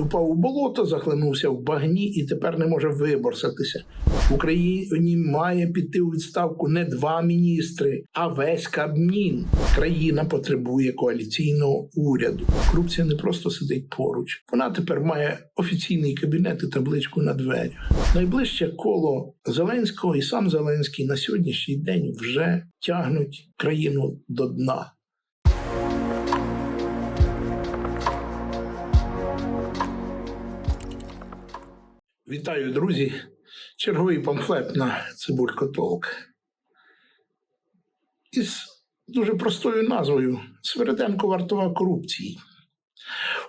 Упав у болото, захлинувся в багні і тепер не може виборсатися. Україні має піти у відставку не два міністри, а весь Кабмін. Країна потребує коаліційного уряду. Корупція не просто сидить поруч. Вона тепер має офіційний кабінет і табличку на дверях. Найближче коло Зеленського і сам Зеленський на сьогоднішній день вже тягнуть країну до дна. Вітаю, друзі! Черговий памфлет на Цибулько Толк. Із дуже простою назвою Свереденко вартова корупції.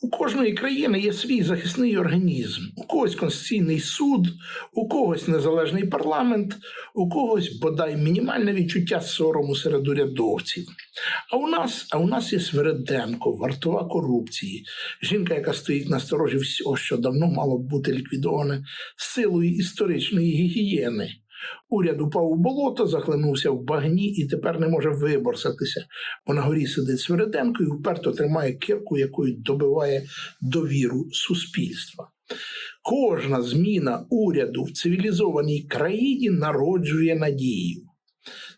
У кожної країни є свій захисний організм. У когось конституційний суд, у когось незалежний парламент, у когось бодай мінімальне відчуття сорому серед урядовців. А у нас, а у нас є Свереденко, вартова корупції, жінка, яка стоїть на сторожі всього, що давно мало б бути ліквідоване силою історичної гігієни. Уряд упав у болото, захлинувся в багні і тепер не може виборсатися. Бо на горі сидить Свереденко і вперто тримає кирку, якою добиває довіру суспільства. Кожна зміна уряду в цивілізованій країні народжує надію.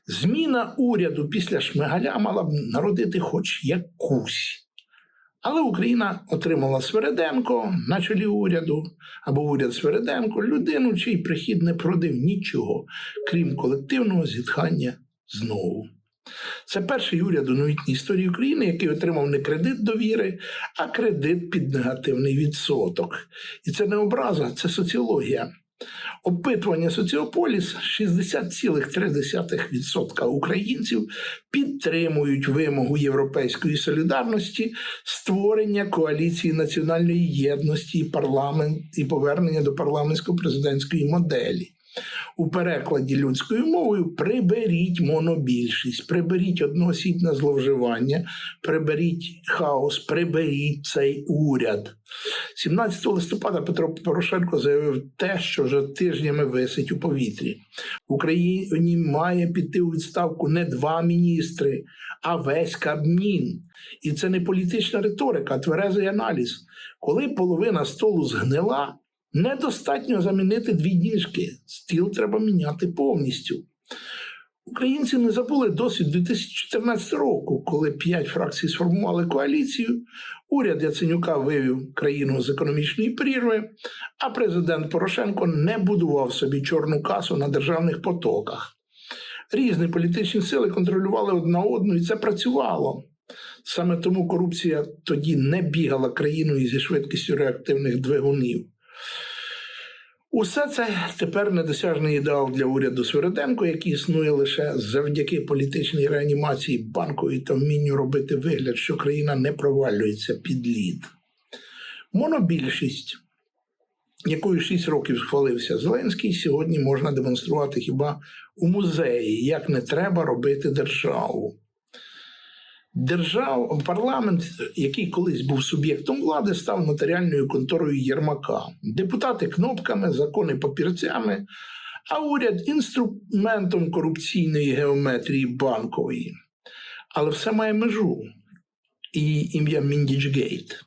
Зміна уряду після Шмигаля мала б народити хоч якусь. Але Україна отримала Свереденко на чолі уряду або уряд Свереденко, людину, чий прихід не продив нічого, крім колективного зітхання знову. Це перший уряд у новітній історії України, який отримав не кредит довіри, а кредит під негативний відсоток. І це не образа, це соціологія. Опитування Соціополіс 60,3% українців підтримують вимогу Європейської солідарності створення коаліції національної єдності і парламент і повернення до парламентсько-президентської моделі. У перекладі людською мовою приберіть монобільшість, приберіть одноосібне зловживання, приберіть хаос, приберіть цей уряд. 17 листопада Петро Порошенко заявив те, що вже тижнями висить у повітрі. В Україні має піти у відставку не два міністри, а весь Кабмін. І це не політична риторика, а тверезий аналіз. Коли половина столу згнила, недостатньо замінити дві ніжки. Стіл треба міняти повністю. Українці не забули досвід 2014 року, коли п'ять фракцій сформували коаліцію. Уряд Яценюка вивів країну з економічної прірви, а президент Порошенко не будував собі чорну касу на державних потоках. Різні політичні сили контролювали одна одну, і це працювало. Саме тому корупція тоді не бігала країною зі швидкістю реактивних двигунів. Усе це тепер недосяжний ідеал для уряду Свериденко, який існує лише завдяки політичній реанімації банковій та вмінню робити вигляд, що країна не провалюється під лід. Монобільшість, якою 6 років схвалився Зеленський, сьогодні можна демонструвати хіба у музеї, як не треба робити державу. Держав, парламент, який колись був суб'єктом влади, став нотаріальною конторою Єрмака. Депутати кнопками, закони папірцями, а уряд інструментом корупційної геометрії банкової. Але все має межу і ім'я Міндічгейт.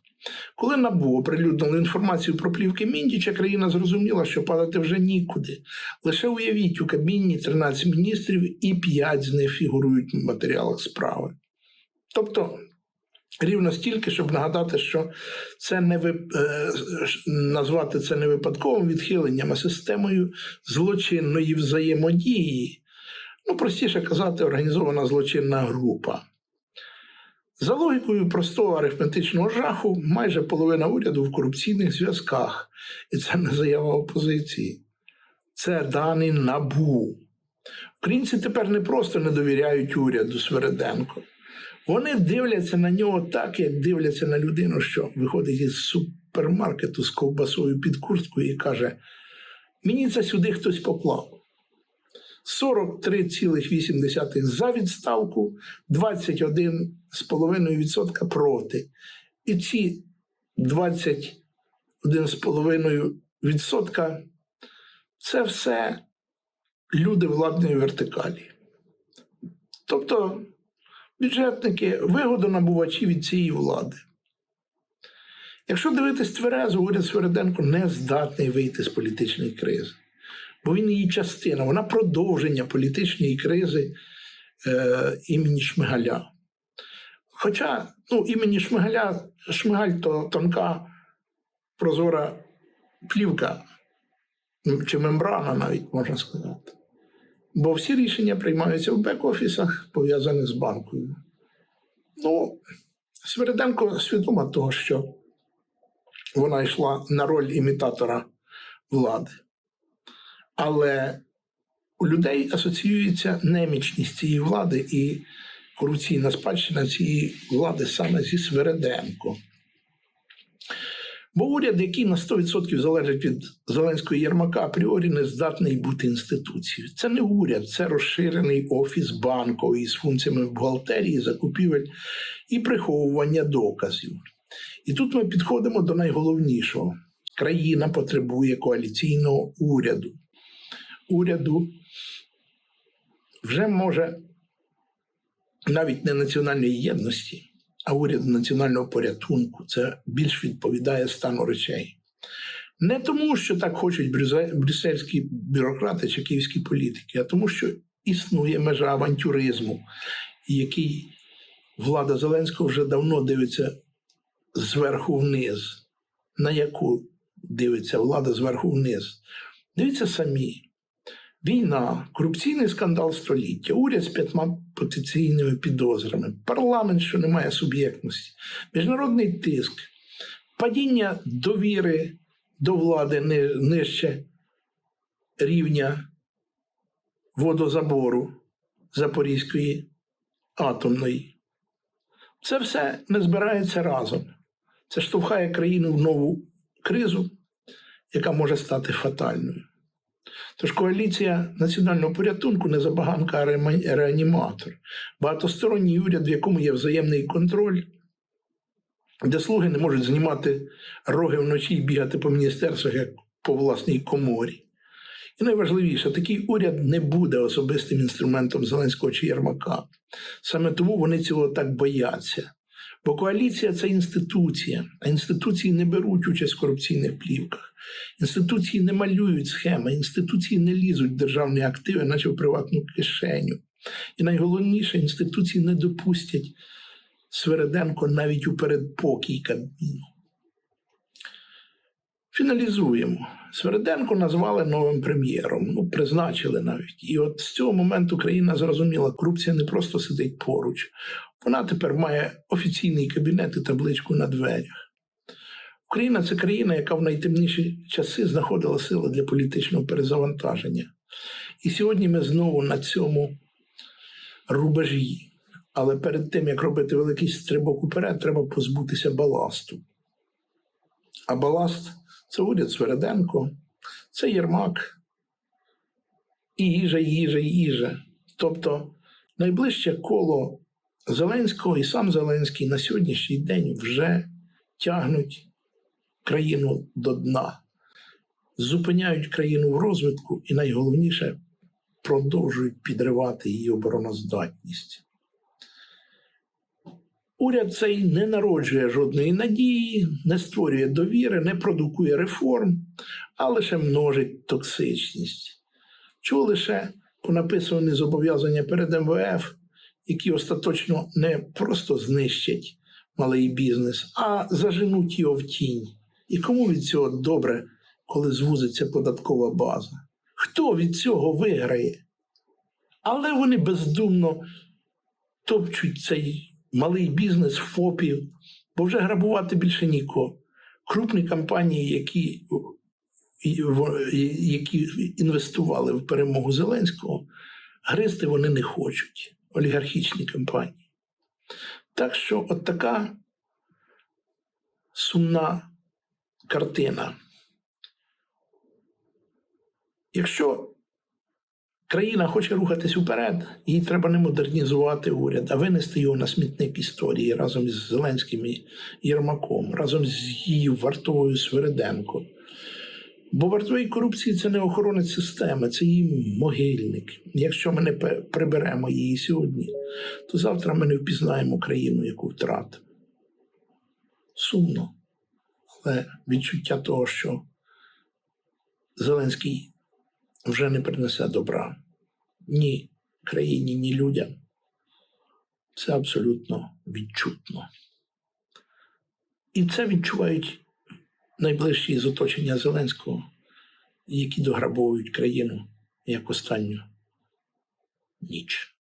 Коли НАБУ оприлюднили інформацію про плівки Міндіча, країна зрозуміла, що падати вже нікуди. Лише уявіть, у кабіні 13 міністрів і 5 з них фігурують в матеріалах справи. Тобто рівно стільки, щоб нагадати, що це не ви, е, назвати це не випадковим відхиленням, а системою злочинної взаємодії. Ну, простіше казати, організована злочинна група. За логікою простого арифметичного жаху, майже половина уряду в корупційних зв'язках. І це не заява опозиції. Це дані набу. Українці тепер не просто не довіряють уряду Свереденко. Вони дивляться на нього так, як дивляться на людину, що виходить із супермаркету з ковбасою під курткою і каже: мені це сюди хтось поклав. 43,8 за відставку, 21,5% проти. І ці 21,5% це все люди владної вертикалі. Тобто бюджетники вигодонабувачі від цієї влади. Якщо дивитись тверезо, уряд Свереденко не здатний вийти з політичної кризи, бо він її частина, вона продовження політичної кризи е, імені Шмигаля. Хоча ну, імені Шмигаля, Шмигаль то тонка прозора плівка чи мембрана, навіть можна сказати. Бо всі рішення приймаються в бек-офісах, пов'язаних з банкою. Ну, Свериденко свідома того, що вона йшла на роль імітатора влади. Але у людей асоціюється немічність цієї влади і корупційна спадщина цієї влади саме зі Свереденко. Бо уряд, який на 100% залежить від Зеленського Єрмака, апріорі не здатний бути інституцією. Це не уряд, це розширений офіс банку із функціями бухгалтерії, закупівель і приховування доказів. І тут ми підходимо до найголовнішого: країна потребує коаліційного уряду. Уряду вже може навіть не національної єдності, а уряду національного порятунку. Це більш відповідає стану речей. Не тому, що так хочуть брюссельські бюрократи чи київські політики, а тому, що існує межа авантюризму, який влада Зеленського вже давно дивиться зверху вниз. На яку дивиться влада зверху вниз? Дивіться самі. Війна, корупційний скандал століття, уряд з п'ятьма потенційними підозрами, парламент, що не має суб'єктності, міжнародний тиск, падіння довіри до влади нижче рівня водозабору Запорізької атомної. Це все не збирається разом. Це штовхає країну в нову кризу, яка може стати фатальною. Тож коаліція національного порятунку не забаганка, а реаніматор. Багатосторонній уряд, в якому є взаємний контроль, де слуги не можуть знімати роги вночі і бігати по міністерствах, як по власній коморі. І найважливіше, такий уряд не буде особистим інструментом Зеленського чи Єрмака. Саме тому вони цього так бояться. Бо коаліція це інституція, а інституції не беруть участь в корупційних плівках. Інституції не малюють схеми, інституції не лізуть в державні активи, наче в приватну кишеню. І найголовніше, інституції не допустять Свереденко навіть у передпокій Кабміну. Фіналізуємо. Свереденко назвали новим прем'єром, ну, призначили навіть. І от з цього моменту країна зрозуміла, корупція не просто сидить поруч, вона тепер має офіційний кабінет і табличку на дверях. Україна це країна, яка в найтемніші часи знаходила сили для політичного перезавантаження. І сьогодні ми знову на цьому рубежі. Але перед тим, як робити великий стрибок уперед, треба позбутися баласту. А баласт це уряд Свереденко, це Єрмак, і їжа, і їжа, і їжа. Тобто найближче коло Зеленського і сам Зеленський на сьогоднішній день вже тягнуть країну до дна, зупиняють країну в розвитку і найголовніше продовжують підривати її обороноздатність. Уряд цей не народжує жодної надії, не створює довіри, не продукує реформ, а лише множить токсичність. Чого лише понаписувані зобов'язання перед МВФ, які остаточно не просто знищать малий бізнес, а заженуть його в тінь. І кому від цього добре, коли звузиться податкова база? Хто від цього виграє? Але вони бездумно топчуть цей малий бізнес ФОПів, бо вже грабувати більше нікого. Крупні компанії, які, які інвестували в перемогу Зеленського, гризти вони не хочуть. Олігархічні компанії. Так що, от така сумна картина. Якщо країна хоче рухатись уперед, їй треба не модернізувати уряд, а винести його на смітник історії разом із Зеленським і Єрмаком, разом з її вартовою Свериденко. Бо вартової корупції це не охоронець системи, це її могильник. Якщо ми не приберемо її сьогодні, то завтра ми не впізнаємо країну, яку втратимо. Сумно, але відчуття того, що Зеленський вже не принесе добра ні країні, ні людям. Це абсолютно відчутно. І це відчувають найближчі з оточення Зеленського, які дограбовують країну як останню ніч.